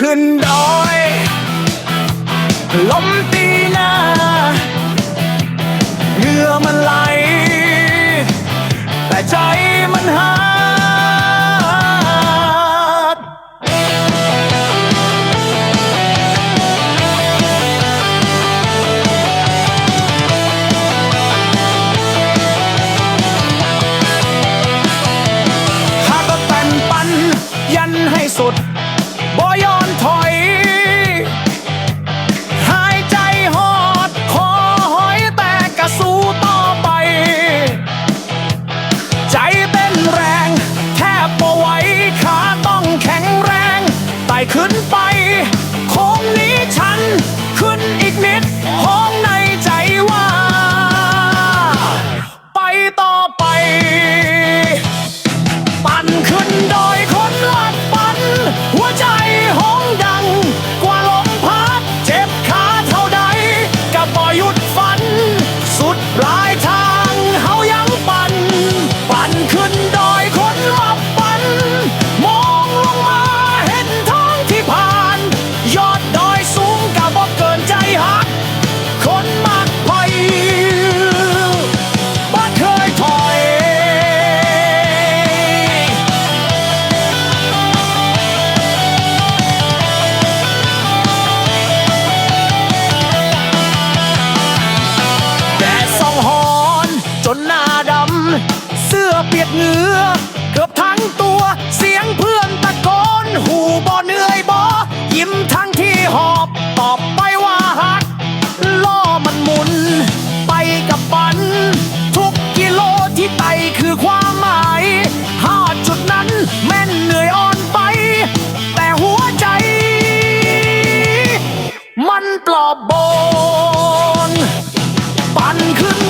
ขึ้นดอยลมตีหน้าเหงื่อมันไหลแต่ใจ ขึ้นไป ยดเหงื่อเกือบทั้งตัวเสียงเพื่อนตะโกนหูบ่เหนื่อยบ่ยิ้มทั้งที่หอบตอบไปว่าหักล้อมันหมุน ไปกับปัน ทุกกิโลที่ไตคือความหมายหาจุดนั้นแม่นเหนื่อยอ่อนไป แต่หัวใจ มันปลอบโบนปั่นขึ้น